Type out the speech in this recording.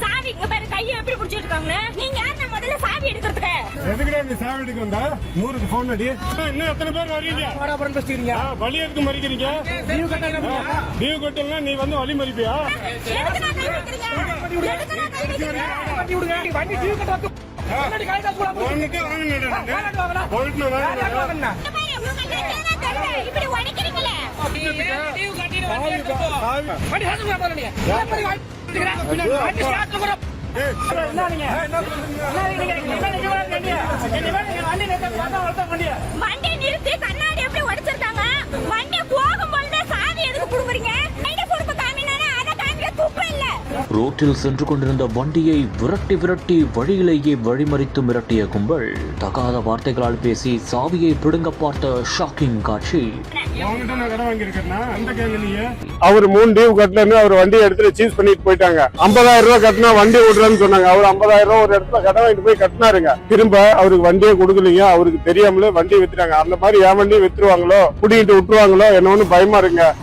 சாவி இங்க பாரு கையை எப்படி புடிச்சிட்டு இருக்காங்க நீங்க யார் நான் முதல்ல சாவி எடுக்கிறதுக்கு? எதுக்குடா நீ சாவடிக்கு வந்தா? நூறுக்கு போன் அடி. இன்னும் எத்தனை பேர் வரீங்க ஆ, வழி எதுக்கு மறிக்கிறீங்க? லீவு கட்டலாம் நீ வந்து வழி மறிப்பியா. இப்படி உடைக்கிறீங்களே. வண்டி நிறுத்தி ரோட்டில் சென்று கொண்டிருந்த வண்டியை விரட்டி விரட்டி வழியிலேயே வழிமறித்து மிரட்டிய கும்பல் தகாத வார்த்தைகளால் பேசி சாவியை பிடுங்க பார்த்த ஷாக்கிங் காட்சி. அவர் மூணு டியூ கட்டலன்னு அவர் வண்டியை எடுத்துட்டு சீஸ் பண்ணிட்டு போயிட்டாங்க. ஐம்பதாயிரம் ரூபாய் கட்டினா வண்டி விடுறேன்னு சொன்னாங்க. அவர் ஐம்பதாயிரம் ரூபாய் ஒரு இடத்துல கடன் வாங்கிட்டு போய் கட்டினாருங்க. திரும்ப அவருக்கு வண்டியே கொடுக்கலீங்க. அவருக்கு தெரியாமலே வண்டி வித்துட்டாங்க. அந்த மாதிரி என் வண்டியை வித்துருவாங்களோ? குடிக்கிட்டு விட்டுருவாங்களோ? என்ன ஒண்ணு பயமா இருங்க